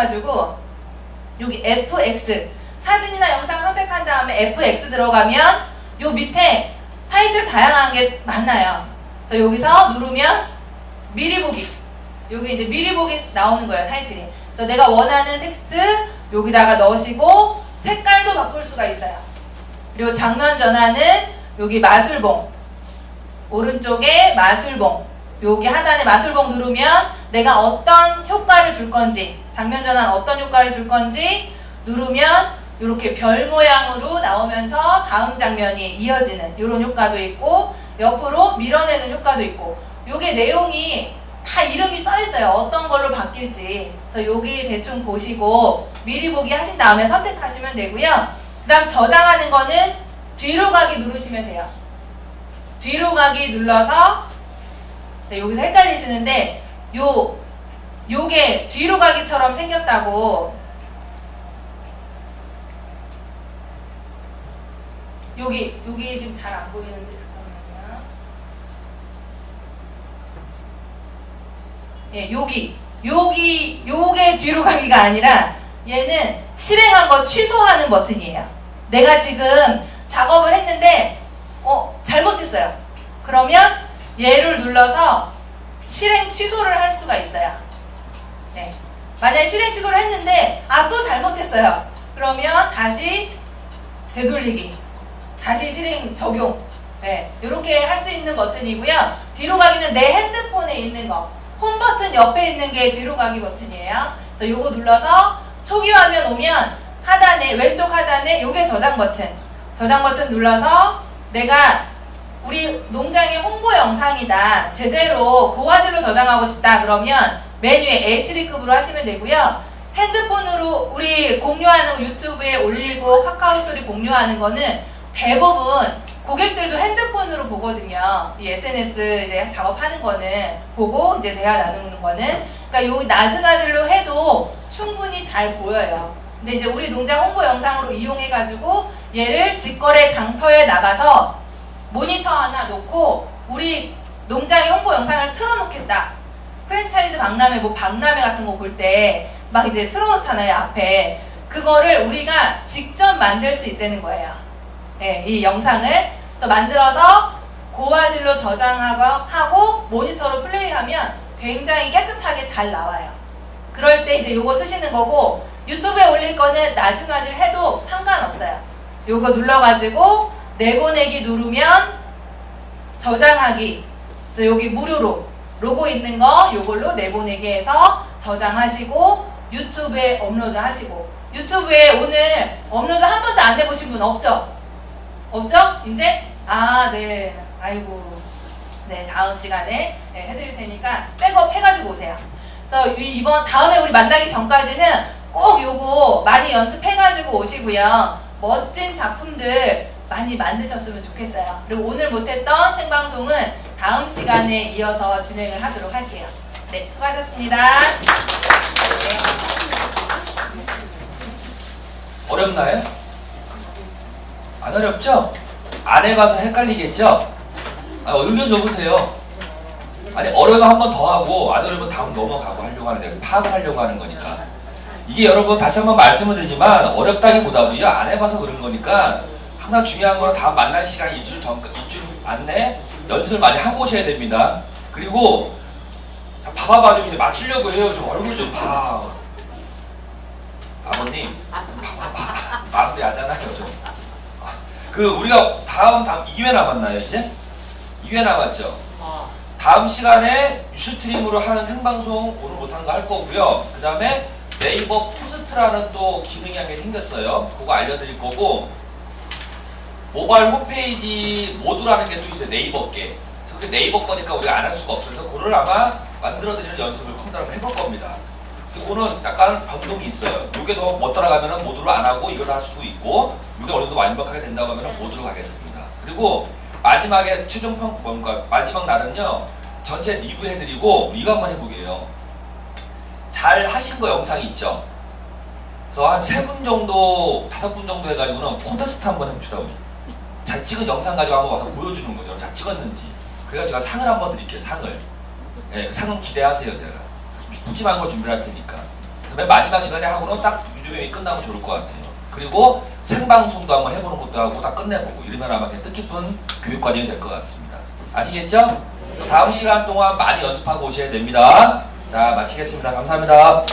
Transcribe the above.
해가지고 여기 FX 사진이나 영상 선택한 다음에 FX 들어가면 요 밑에 타이틀 다양한 게 많아요. 그래서 여기서 누르면 미리 보기 여기 이제 미리 보기 나오는 거예요 타이틀이. 그래서 내가 원하는 텍스트 여기다가 넣으시고 색깔도 바꿀 수가 있어요. 그리고 장면 전환은 여기 마술봉 오른쪽에 마술봉 여기 하단에 마술봉 누르면 내가 어떤 효과를 줄 건지 장면 전환 어떤 효과를 줄 건지 누르면 이렇게 별 모양으로 나오면서 다음 장면이 이어지는 이런 효과도 있고 옆으로 밀어내는 효과도 있고 요게 내용이 다 이름이 써 있어요. 어떤 걸로 바뀔지. 그래서 여기 대충 보시고 미리 보기 하신 다음에 선택하시면 되고요. 그 다음 저장하는 거는 뒤로 가기 누르시면 돼요. 뒤로 가기 눌러서 네, 여기서 헷갈리시는데 요 요게 뒤로 가기처럼 생겼다고 여기 여기 지금 잘 안 보이는데 잠깐만요. 예, 여기 여기 요게 뒤로 가기가 아니라 얘는 실행한 거 취소하는 버튼이에요. 내가 지금 작업을 했는데 어 잘못했어요. 그러면 얘를 눌러서 실행 취소를 할 수가 있어요. 네. 만약에 실행 취소를 했는데 아 또 잘못했어요. 그러면 다시 되돌리기. 다시 실행 적용. 네, 이렇게 할 수 있는 버튼이고요. 뒤로 가기는 내 핸드폰에 있는 거. 홈 버튼 옆에 있는 게 뒤로 가기 버튼이에요. 그래서 요거 눌러서 초기 화면 오면 하단에 왼쪽 하단에 요게 저장 버튼. 저장 버튼 눌러서 내가 우리 농장의 홍보 영상이다. 제대로 고화질로 저장하고 싶다. 그러면 메뉴에 HD급으로 하시면 되고요. 핸드폰으로 우리 공유하는 거 유튜브에 올리고 카카오스토리 공유하는 거는 대부분 고객들도 핸드폰으로 보거든요. 이 SNS 이제 작업하는 거는 보고 이제 대화 나누는 거는 그러니까 요 낮은 화질로 해도 충분히 잘 보여요. 근데 이제 우리 농장 홍보 영상으로 이용해 가지고 얘를 직거래 장터에 나가서 모니터 하나 놓고 우리 농장의 홍보 영상을 틀어놓겠다. 프랜차이즈 박람회 뭐 박람회 같은 거 볼 때 막 이제 틀어놓잖아요 앞에 그거를 우리가 직접 만들 수 있다는 거예요. 네, 이 영상을 만들어서 고화질로 저장하고 하고 모니터로 플레이하면 굉장히 깨끗하게 잘 나와요. 그럴 때 이제 요거 쓰시는 거고 유튜브에 올릴 거는 낮은 화질 해도 상관없어요. 요거 눌러가지고 내보내기 누르면 저장하기 여기 무료로 로고 있는 거 요걸로 내보내기 해서 저장하시고 유튜브에 업로드 하시고 유튜브에 오늘 업로드 한 번도 안 해보신 분 없죠? 없죠? 이제? 아, 네. 아이고. 네, 다음 시간에 네, 해드릴 테니까 백업 해가지고 오세요. 그래서 이- 이번 다음에 우리 만나기 전까지는 꼭 요거 많이 연습해가지고 오시고요. 멋진 작품들 많이 만드셨으면 좋겠어요. 그리고 오늘 못했던 생방송은 다음 시간에 이어서 진행을 하도록 할게요. 네, 수고하셨습니다. 네. 어렵나요? 안 어렵죠? 안 해봐서 헷갈리겠죠? 아, 의견 줘보세요. 아니 어려우면 한 번 더 하고 안 어려우면 다음 넘어가고 하려고 하는데 파악을 하려고 하는 거니까 이게 여러분 다시 한번 말씀을 드리지만 어렵다기보다도요 안 해봐서 그런 거니까 항상 중요한 거는 다음 만날 시간 일주일 전 일주일 안내 연습을 많이 하고 오셔야 됩니다. 그리고 자, 봐봐봐 좀 이제 맞추려고 해요. 좀 얼굴 좀 봐. 아버님 봐봐봐 마음이 하잖아요 좀. 아, 그 우리가 다음 다음 2회 남았나요 이제? 2회 남았죠. 다음 시간에 유스트림으로 하는 생방송 오늘 못한 거 할 거고요. 그 다음에 네이버 포스트라는 또 기능이 한 게 생겼어요. 그거 알려드릴 거고 모바일 홈페이지 모두라는 게 또 있어요. 네이버 게. 그게 네이버 거니까 우리가 안 할 수가 없어서 그걸 아마 만들어드리는 연습을 컴퓨터로 해볼 겁니다. 이거는 약간 변동이 있어요. 이게 더 못 따라가면 모두를 안 하고 이걸 할 수도 있고 이게 어느 정도 완벽하게 된다고 하면 모두로 가겠습니다. 그리고 마지막에 최종 평 뭔가 마지막 날은요 전체 리뷰 해드리고 이거 한번 해보게요. 잘 하신 거 영상이 있죠. 그래서 한 세 분 정도 다섯 분 정도 해가지고는 콘테스트 한번 해봅시다 우리. 잘 찍은 영상 가지고 한번 와서 보여주는 거죠. 잘 찍었는지. 그래서 제가 상을 한번 드릴게요. 상을. 예, 그 상은 기대하세요 제가. 푸짐한 걸 준비할 테니까. 그다음에 마지막 시간에 하고는 딱 유튜브에 끝나면 좋을 것 같아요. 그리고 생방송도 한번 해보는 것도 하고 딱 끝내보고 이러면 아마 뜻깊은 교육 과정이 될 것 같습니다. 아시겠죠? 또 다음 시간 동안 많이 연습하고 오셔야 됩니다. 자, 마치겠습니다. 감사합니다.